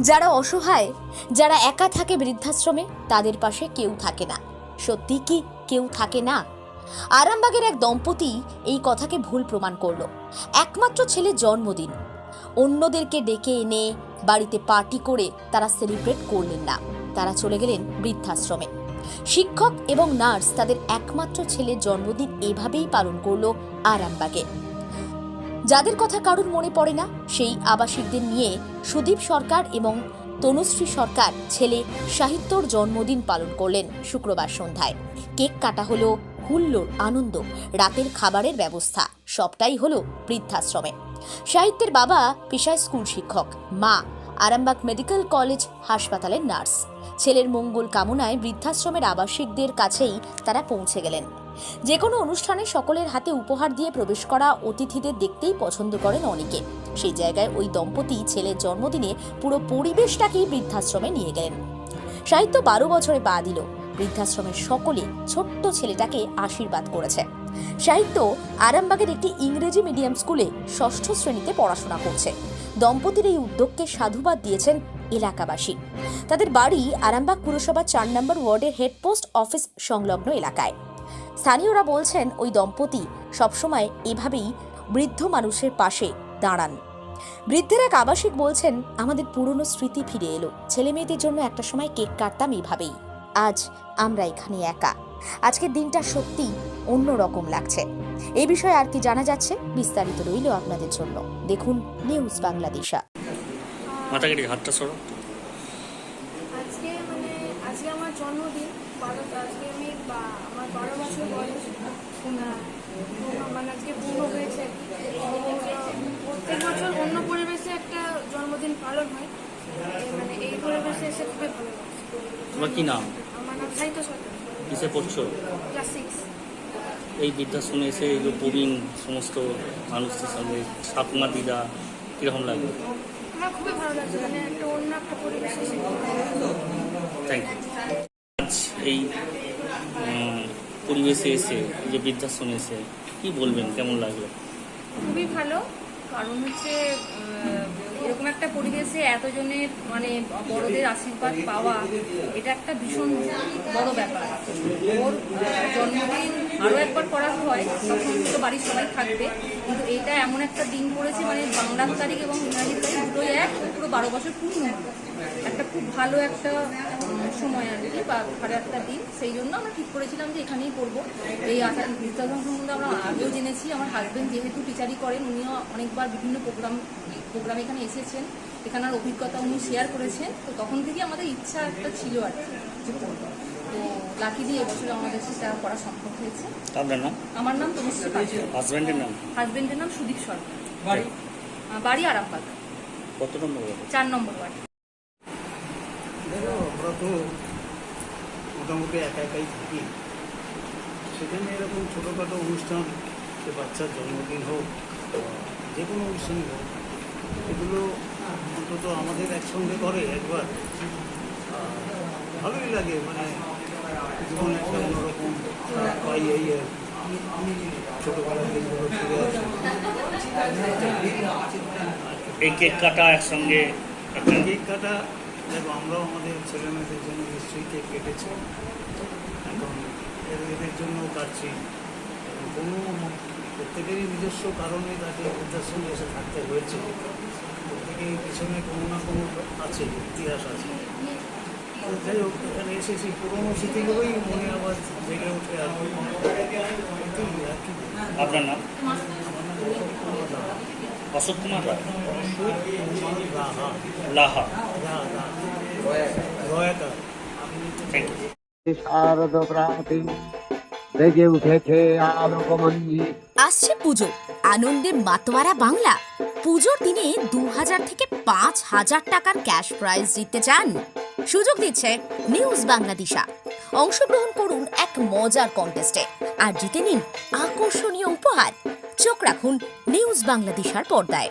যারা অসহায়, যারা একা থাকে বৃদ্ধাশ্রমে, তাদের পাশে কেউ থাকে না। সত্যি কি কেউ থাকে না? আরামবাগের এক দম্পতি এই কথাকে ভুল প্রমাণ করল। একমাত্র ছেলে জন্মদিন। অন্যদেরকে ডেকে এনে বাড়িতে পার্টি করে তারা সেলিব্রেট করলেন না। তারা চলে গেলেন বৃদ্ধাশ্রমে। শিক্ষক এবং নার্স তাদের একমাত্র ছেলের জন্মদিন এভাবেই পালন করল আরামবাগে। যাদের কথা কারুর মনে পড়ে না, সেই আবাসিকদের নিয়ে সুদীপ সরকার এবং তনুশ্রী সরকার ছেলে সাহিত্যর জন্মদিন পালন করলেন শুক্রবার সন্ধ্যায়। কেক কাটা হলো হুল্লোড় আনন্দ, রাতের খাবারের ব্যবস্থা, সবটাই হলো বৃদ্ধাশ্রমে। সাহিত্যের বাবা পেশায় স্কুল শিক্ষক, মা আরামবাগ মেডিকেল কলেজ হাসপাতালের নার্স। ছেলের মঙ্গল কামনায় বৃদ্ধাশ্রমের আবাসিকদের কাছেই তারা পৌঁছে গেলেন। যে কোনো অনুষ্ঠানে সকলের হাতে উপহার দিয়ে প্রবেশ করা অতিথিদের দেখতেই পছন্দ করেন অনেকে। সেই জায়গায় ওই দম্পতি ছেলের জন্মদিনে পুরো পরিবেশটাকেই বৃদ্ধাশ্রমে নিয়ে গেলেন। সাহিত্য বারো বছরে পা দিল। বৃদ্ধাশ্রমের সকলে ছোট্ট ছেলেটাকে আশীর্বাদ করেছে। সাহিত্য আরামবাগের একটি ইংরেজি মিডিয়াম স্কুলে ষষ্ঠ শ্রেণীতে পড়াশোনা করছে। দম্পতির এই উদ্যোগকে সাধুবাদ দিয়েছেন এলাকাবাসী। তাদের বাড়ি আরামবাগ পুরসভা চার নম্বর ওয়ার্ডের হেডপোস্ট অফিস সংলগ্ন এলাকায়। স্থানীয়রা বলছেন ওই দম্পতি সবসময় এভাবেই বৃদ্ধ মানুষের পাশে দাঁড়ান। বৃদ্ধের এক আবাসিক বলছেন, আমাদের পুরনো স্মৃতি ফিরে এলো। ছেলে মেয়েদের জন্য একটা সময় কেক কাটতাম এভাবেই। আজ আমরা এখানে একা। আজকের দিনটা সত্যি অন্য রকম লাগছে। এই বিষয়ে আর কি জানা যাচ্ছে বিস্তারিত রইল আপনাদের জন্য। দেখুন নিউজ বাংলাদেশা। মাথা হাতটা সরো। আজকে আমার জন্মদিন বারো আজকে আমি আমার বারো বছর বয়স। মানে আজকে পূর্ণ হয়েছে। প্রত্যেক বছর অন্য পরিবেশে একটা জন্মদিন পালন হয়। এই মানে এই পরিবেশে এসে খুবই ভালো তোমার কি নাম? আমার নাম সাহিত্য সরকার। কিসে পড়ছো? Class six. এই বৃদ্ধাশ্রমে এসে এই যে প্রবীণ সমস্ত মানুষদের সঙ্গে সাপমা দিদা কীরকম লাগল? আমার খুবই ভালো লাগছে। মানে একটা অন্য একটা পরিবেশে থ্যাংক ইউ আজ এই পরিবেশে এসে যে বৃদ্ধাশ্রমে এসে, কি বলবেন? কেমন লাগল? খুবই ভালো। কারণ হচ্ছে এরকম একটা পরিবেশে এতজনের মানে বড়দের আশীর্বাদ পাওয়া, এটা একটা ভীষণ বড় ব্যাপার। ওর জন্মদিন আরও একবার করা হয়, তখন তো বাড়ির সবাই থাকবে। কিন্তু এটা এমন একটা দিন পড়েছে মানে বাংলার তারিখ এবং ইংরাজি তারিখ দুটোই এক, পুরো বারো বছর পূর্ণ। একটা খুব ভালো একটা সময় আর কি বা ভালো একটা দিন। সেই জন্য আমরা ঠিক করেছিলাম যে এখানেই করব এই বৃদ্ধাশ্রম সম্বন্ধে আমরা আগেও জেনেছি আমার হাজব্যান্ড যেহেতু টিচারই করেন উনিও অনেকবার বিভিন্ন প্রোগ্রাম প্রোগ্রাম এখানে এসেছেন। এখানের অভিজ্ঞতা উনি শেয়ার করেছেন। তো তখন থেকে আমাদের ইচ্ছা একটা ছিল আর কি যে করব তো লাকিলি এবছর আমাদের সেটা করা সম্ভব হয়েছে। আপনার নাম? আমার নাম তনুশ্রী হাজব্যান্ডের নাম? হাজব্যান্ডের নাম সুদীপ সরকার। আহ, বাড়ি আরামবাগ। কত নম্বর চার নম্বর ওয়ার্ড। দেখো আমরা তো মোটামুটি একা একাই থাকি সেখানে এরকম ছোটোখাটো অনুষ্ঠান সে বাচ্চার জন্মদিন হোক যে কোনো অনুষ্ঠানই হোক এগুলো অন্তত আমাদের একসঙ্গে করে একবার ভালোই লাগে মানে জীবনে একটা অন্যরকম পাই এই আর। ছোটোবেলার দিনগুলো ফিরে আসে এই কেক কাটা একসঙ্গে কেক কাটা দেখো আমরাও আমাদের ছেলে মেয়েদের জন্য নিশ্চয়ই কেটেছি। এখন এদের- জন্য কাটছি কোনো প্রত্যেকেরই নিজস্ব কারণে তাকে বৃদ্ধাশ্রমে এসে থাকতে হয়েছে। প্রত্যেকেই পিছনে কোনো না কোনো আছে ইতিহাস আছে। যাই হোক এখানে এসে সেই পুরোনো স্মৃতিগুলোই মনে আবার জেগে ওঠে আর আপনার নাম? আমার নাম অশোক কুমার রায় লাহা। শারদ প্রাতি উঠেছে আলোকমঞ্জি। আসছে পুজো। আনন্দে মাতোয়ারা বাংলা। পুজোর দিনে দু হাজার থেকে পাঁচ হাজার টাকার ক্যাশ প্রাইজ জিততে চান। সুযোগ দিচ্ছে নিউজ বাংলাদেশা অংশগ্রহণ করুন এক মজার কন্টেস্টে আর জিতে নিন আকর্ষণীয় উপহার। চোখ রাখুন নিউজ বাংলাদেশার পর্দায়।